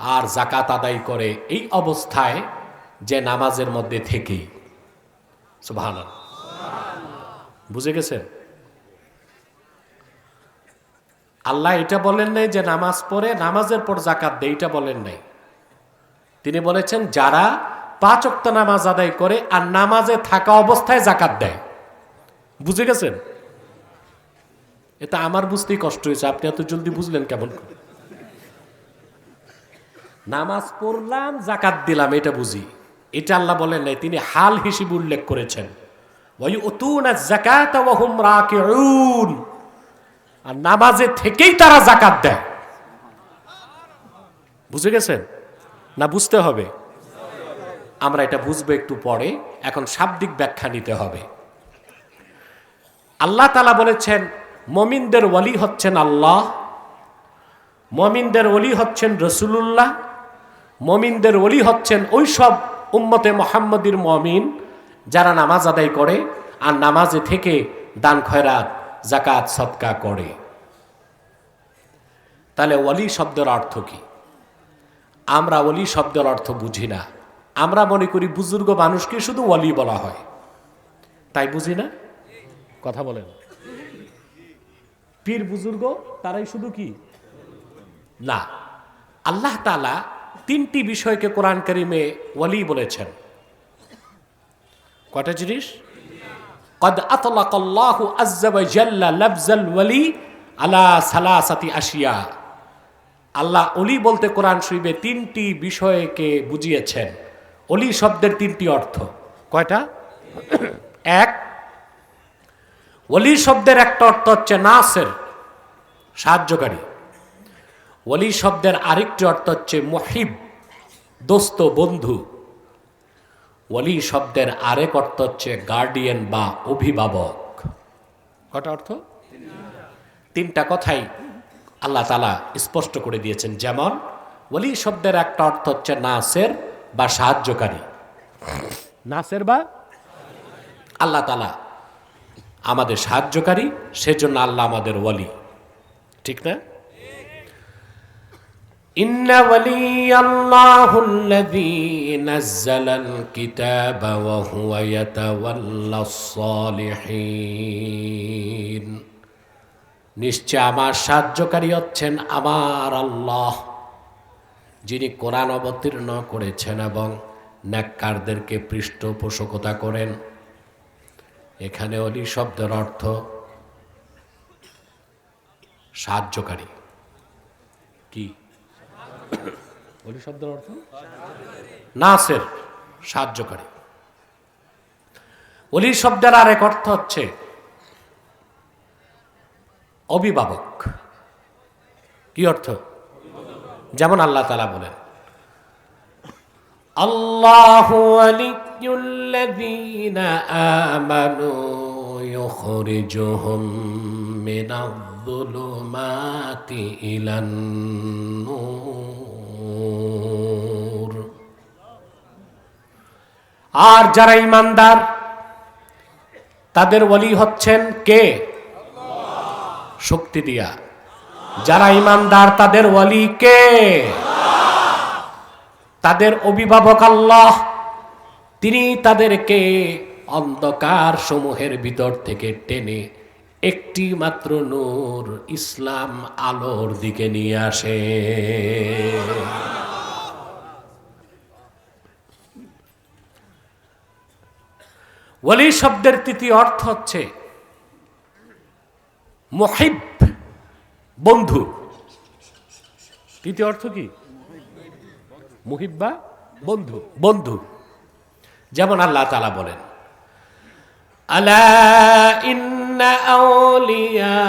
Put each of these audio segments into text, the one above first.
আর জাকাত আদায় করে এই অবস্থায় যে নামাজের মধ্যে থেকেই সুবহান বুঝে গেছেন? আল্লাহ এটা বলেন নাই যে নামাজ পড়ে, নামাজের পর জাকাত দেয়, এটা বলেন নাই। তিনি বলেছেন, যারা পাঁচ অক্ত নামাজ আদায় করে আর নামাজে থাকা অবস্থায় জাকাত দেয়। বুঝে গেছেন? এটা আমার বুঝতেই কষ্ট হয়েছে। আপনি এত জলদি বুঝলেন কেমন করে? নামাজ পড়লাম জাকাত দিলাম, এটা বুঝি। এটা আল্লাহ বলেন নাই, তিনি হাল হিসেবে উল্লেখ করেছেন। ওয়া হুম রাকিউন। আর নামাজে থেকেই তারা জাকাত দেয়। বুঝে গেছেন? না বুঝতে হবে? আমরা এটা বুঝব একটু পরে, এখন শাব্দিক ব্যাখ্যা নিতে হবে। আল্লাহ তালা বলেছেন, মমিনদের ওয়ালি হচ্ছেন আল্লাহ, মমিনদের ওলি হচ্ছেন রসুলুল্লাহ মমিনদের ওলি হচ্ছেন ওই সব উম্মতে মোহাম্মদীর মমিন, যারা নামাজ আদায় করে আর নামাজে থেকে দান, খয়রাত জাকাত সৎকা করে। তাহলে ওলি শব্দের অর্থ কি? আমরা ওলি শব্দের অর্থ বুঝি না। আমরা মনে করি বুজুর্গ মানুষকে শুধু ওলি বলা হয়। তাই বুঝি না? কথা বলেন। পীর বুজুর্গ, তারাই শুধু কি? না। আল্লাহ তালা তিনটি বিষয়কে কোরআন করিমে ওয়ালি বলেছেন কটা জিনিস قد أطلق الله عز وجل لفظ الولي على ثلاثة أشياء আল্লাহ অলি বলতে কোরআন শরীফে তিনটি বিষয়কে বুঝিয়েছেন অলি শব্দের তিনটি অর্থ কয়টা এক অলি শব্দের একটা অর্থ হচ্ছে নাসের সাহায্যকারী অলি শব্দের আরেকটি অর্থ হচ্ছে মহিব, দোস্ত, বন্ধু। ওলি শব্দের আরেক অর্থ হচ্ছে গার্ডিয়ান বা অভিভাবক। কটা অর্থ? তিনটা কথাই আল্লাহ তালা স্পষ্ট করে দিয়েছেন। যেমন, ওলি শব্দের একটা অর্থ হচ্ছে নাসের বা সাহায্যকারী। নাসের বা? আল্লাহ তালা আমাদের সাহায্যকারী, সেজন্য আল্লাহ আমাদের ওয়ালি ঠিক না? إن ولي الله الذي نزل الكتاب وهو يتولى الصالحين নিশ্চয় আমার সাহায্যকারী হচ্ছেন আমার আল্লাহ যিনি কোরআন অবতীর্ণ করেছেন এবং ন্যাক্কারদেরকে পৃষ্ঠপোষকতা করেন এখানে অলি শব্দের অর্থ সাহায্যকারী কি বলি শব্দের অর্থ? অলি শব্দের আর এক অর্থ হচ্ছে অভিভাবক। কি অর্থ? যেমন আল্লাহ তালা বলেন, আল্লাহ আমানু يخرجهم من الظلمات إلى النور আর যারা ইমানদার তাদের ওলি হচ্ছেন কে শক্তি দিয়া যারা ইমানদার তাদের ওলি কে তাদের অভিভাবক আল্লাহ তিনি তাদেরকে অন্ধকার সমূহের ভিতর থেকে টেনে একটি মাত্র নূর ইসলাম আলোর দিকে নিয়ে আসে। ওলি শব্দের তৃতীয় অর্থ হচ্ছে মহিব, বন্ধু। তৃতীয় অর্থ কি? মুহিব্বা বন্ধু। বন্ধু। যেমন আল্লাহ তালা বলেন আলা ইন্না আউলিয়া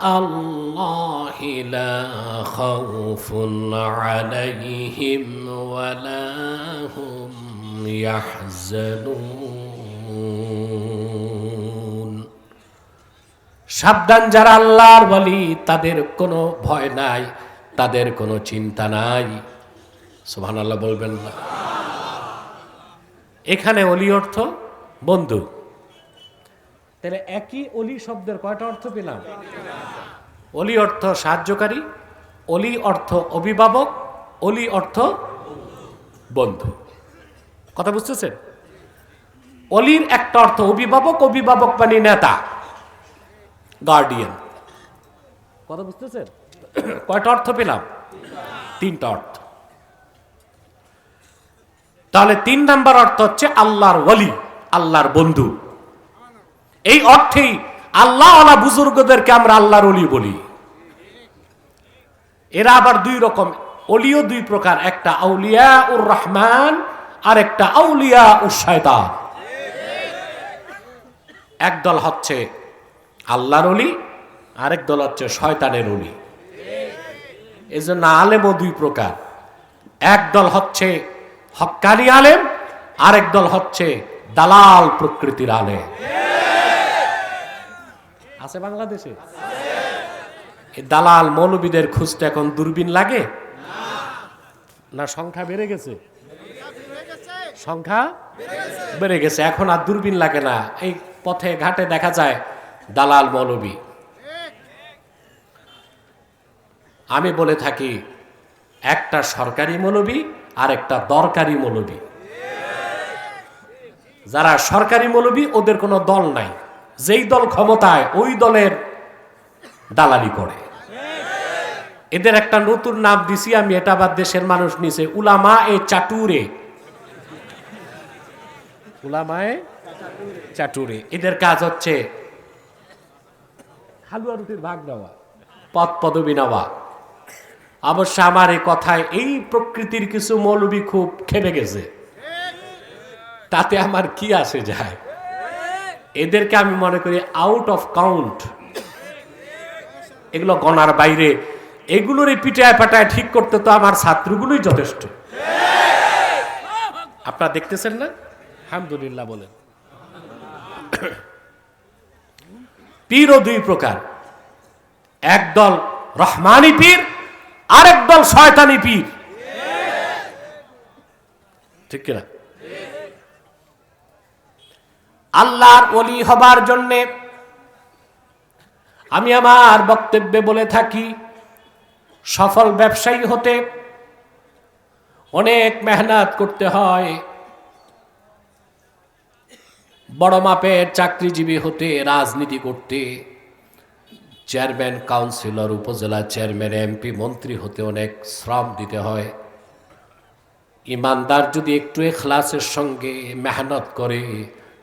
আল্লাহ লা খাউফুন আলাইহিম ওয়ালা হুম ইয়াহজানুন। সাবধান, যারা আল্লাহর বলি তাদের কোনো ভয় নাই, তাদের কোনো চিন্তা নাই। সুবহান আল্লাহ বলবেন না। এখানে অলি অর্থ বন্ধু। তাহলে একই অলি শব্দের কয়টা অর্থ পেলাম? অলি অর্থ সাহায্যকারী, অলি অর্থ অভিভাবক, অলি অর্থ বন্ধু। কথা বুঝতেছেন? অলির একটা অর্থ অভিভাবক অভিভাবক মানে নেতা গার্ডিয়ান কথা বুঝতেছেন? কয়টা অর্থ পেলাম? তিনটা অর্থ। তাহলে তিন নাম্বার অর্থ হচ্ছে আল্লাহর ওলি, আল্লাহর বন্ধু। এই অর্থেই আল্লাহ আলা বুজুর্গদেরকে আমরা আল্লাহর অলি বলি। এরা আবার দুই রকম, অলিও দুই প্রকার, একটা আউলিয়া উর রহমান আর একটা আউলিয়া উর শয়তান একদল হচ্ছে আল্লাহর অলি, আরেক দল হচ্ছে শয়তানের অলি। এই জন্য আলেমও দুই প্রকার। একদল হচ্ছে হক্কানি আলেম, আরেক দল হচ্ছে দালাল প্রকৃতির আলেম। আছে বাংলাদেশে? দালাল মৌলবীদের খুঁজতে এখন দূরবীন লাগে? না, সংখ্যা বেড়ে গেছে? সংখ্যা বেড়ে গেছে, এখন আর দূরবীন লাগে না। এই পথে ঘাটে দেখা যায় দালাল মৌলবী। আমি বলে থাকি, একটা সরকারি মৌলবী আর একটা দরকারি মৌলবী। যারা সরকারি মৌলবী, ওদের কোনো দল নাই। যেই দল ক্ষমতায়, ওই দলের দালালি করে। এদের একটা নতুন নাম দিছি আমি, এটা আবার দেশের মানুষ নিছে উলামা এ চাটুরে চাটুরে। এদের কাজ হচ্ছে হালুয়া রুটির ভাগ নেওয়া, পদ পদবি নেওয়া। অবশ্য আমার এই কথায় এই প্রকৃতির কিছু মৌলবি খুব খেপে গেছে। তাতে আমার কি আসে যায়? এদেরকে আমি মনে করি আউট অফ কাউন্ট এগুলো গণার বাইরে। এগুলোর এই পিটায় পাটায় ঠিক করতে তো আমার ছাত্রগুলোই যথেষ্ট। আপনারা দেখতেছেন না? আলহামদুলিল্লাহ বলেন। পীরও দুই প্রকার। একদল রহমানি পীর, আরেক দল শয়তানি পীর। ঠিক কিনা? আল্লাহর অলি হবার জন্যে আমি আমার বক্তব্যে বলে থাকি, সফল ব্যবসায়ী হতে অনেক মেহনত করতে হয়। বড় মাপের চাকরিজীবী হতে রাজনীতি করতে, চেয়ারম্যান, কাউন্সিলর, উপজেলা চেয়ারম্যান, এমপি, মন্ত্রী হতে অনেক শ্রম দিতে হয়। ইমানদার যদি একটু এখলাসের সঙ্গে মেহনত করে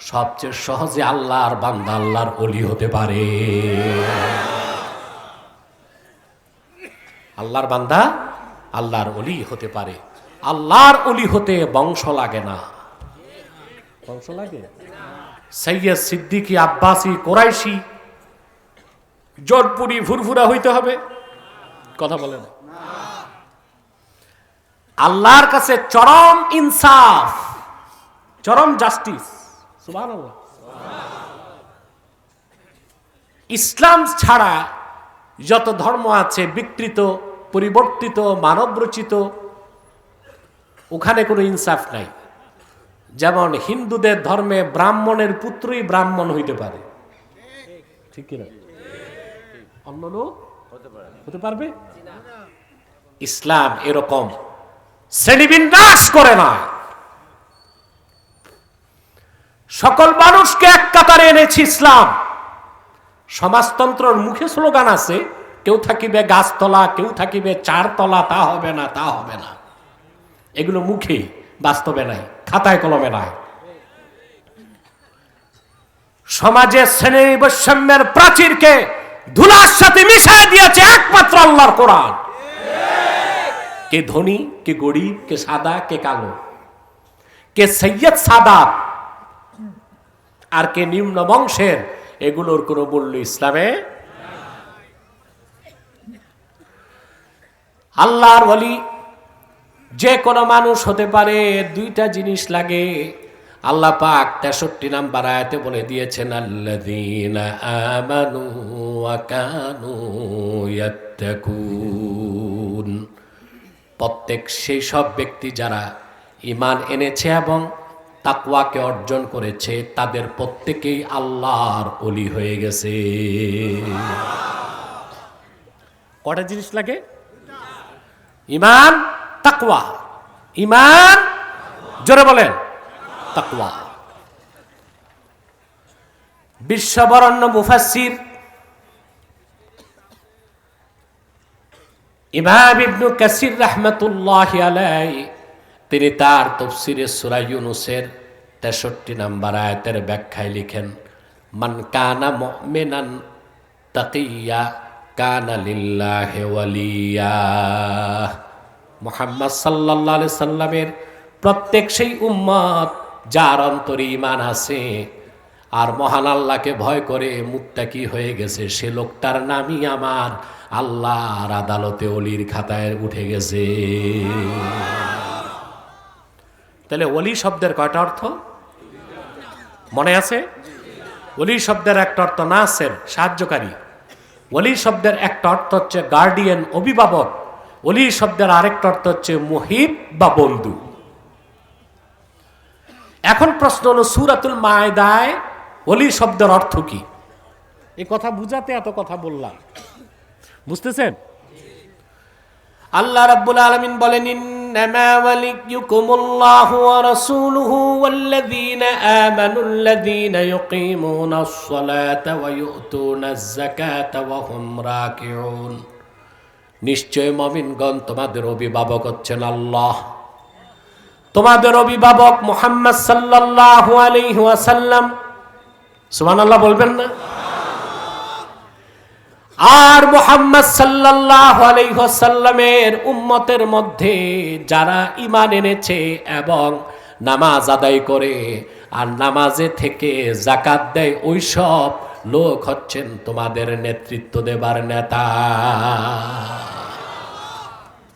সবচেয়ে সহজে আল্লাহর বান্দা আল্লাহর অলি হতে পারে। আল্লাহর বান্দা আল্লাহর অলি হতে পারে। আল্লাহর অলি হতে বংশ লাগে না। বংশ লাগে? সৈয়দ সিদ্দিকী আব্বাসী কোরাইশি, জটপুরি ফুরফুরা হইতে হবে? কথা বলে না আল্লাহর কাছে চরম ইনসাফ, চরম জাস্টিস। ইসলাম ছাড়া যত ধর্ম আছে বিকৃত, পরিবর্তিত, মানবরচিত, ওখানে কোনো ইনসাফ নাই। যেমন হিন্দুদের ধর্মে ব্রাহ্মণের পুত্রই ব্রাহ্মণ হইতে পারে। ঠিক কিনা? অন্য লোক? হতে পারবে? ইসলাম এরকম। শ্রেণীবিন্যাস করে না। সকল মানুষকে এক কাতারে এনেছি ইসলাম। সমাজতন্ত্রের মুখে স্লোগান আছে, কেউ থাকিবে গাছতলা, কেউ থাকিবে চারতলা, তা হবে না, তা হবে না। এগুলো মুখে, বাস্তবে নাই, খাতায় কলমে নাই। সমাজে শ্রেণি বৈষম্যের প্রাচীরকে ধুলার সাথে মিশাই দিয়েছে একমাত্র আল্লাহর কোরআন। কে ধনী, কে গরিব, কে সাদা, কে কালো। কে সৈয়দ সাদাত আর কে নিম্ন বংশের? এগুলোর কোনো মূল্য ইসলামে আল্লাহর বলি যে কোনো মানুষ হতে পারে, দুইটা জিনিস লাগে। আল্লাহ পাক তেষট্টি নাম্বার আয়াতে বলে দিয়েছেন প্রত্যেক সেই সব ব্যক্তি যারা ইমান এনেছে এবং তাকওয়াকে অর্জন করেছে তাদের প্রত্যেকেই আল্লাহর অলি হয়ে গেছে। কটা জিনিস লাগে? ইমান, তাকওয়া। ইমান, জোরে বলেন, তাকওয়া। বিশ্ববরণ্য মুফাসসির ইমাম ইবনু কাসির রহমতুল্লাহ আলাই তিনি তার তফসিরে সুরা ইউনুসের তেষট্টি নাম্বার আয়াতের ব্যাখ্যায় লিখেন, মান কানা মেনান তাকিয়া কানা লিল্লাহি ওয়ালিয়া। মোহাম্মদ আলাইহি সাল্লামের প্রত্যেক সেই উম্মত যার অন্তরে ইমান আছে, আর মহান আল্লাহকে ভয় করে মুত্তাকি হয়ে গেছে, সে লোকটার নামই আমার আল্লাহর আদালতে অলির খাতায় উঠে গেছে। তাহলে অলি শব্দের কয়টা অর্থ? মনে আছে? অলি শব্দের একটা অর্থ না নাসের সাহায্যকারী। অলি শব্দের একটা অর্থ হচ্ছে গার্ডিয়ান অভিভাবক। অলি শব্দের আরেকটা অর্থ হচ্ছে মুহিব বা বন্ধু। এখন প্রশ্ন হলো সুরাতুল মায়দায় অলি শব্দের অর্থ কি? এই কথা বুঝাতে এত কথা বললাম। বুঝতেছেন? আল্লাহ রাব্বুল আলামিন বলেন ওয়ালিয়ুকুমুল্লাহু ওয়া রাসূলুহু ওয়াল্লাযীনা আমানুল্লাযীনা ইউকিমুনাস সালাতা ওয়া ইউতুনাজ যাকাতা ওয়া হুম রাকিউন নিশ্চয় মুমিনগণ, তোমাদের অভিভাবক হচ্ছেন আল্লাহ। তোমাদের অভিভাবক মুহাম্মদ সাল্লাল্লাহু আলাইহি ওয়াসাল্লাম। সুবহানাল্লাহ বলবেন না? আর মোহাম্মদ সাল্লাহ আলাইহি ওয়াসাল্লামের উম্মতের মধ্যে যারা ইমান এনেছে এবং নামাজ আদায় করে, আর নামাজে থেকে জাকাত দেয় ওইসব লোক হচ্ছেন তোমাদের নেতৃত্ব দেবার নেতা।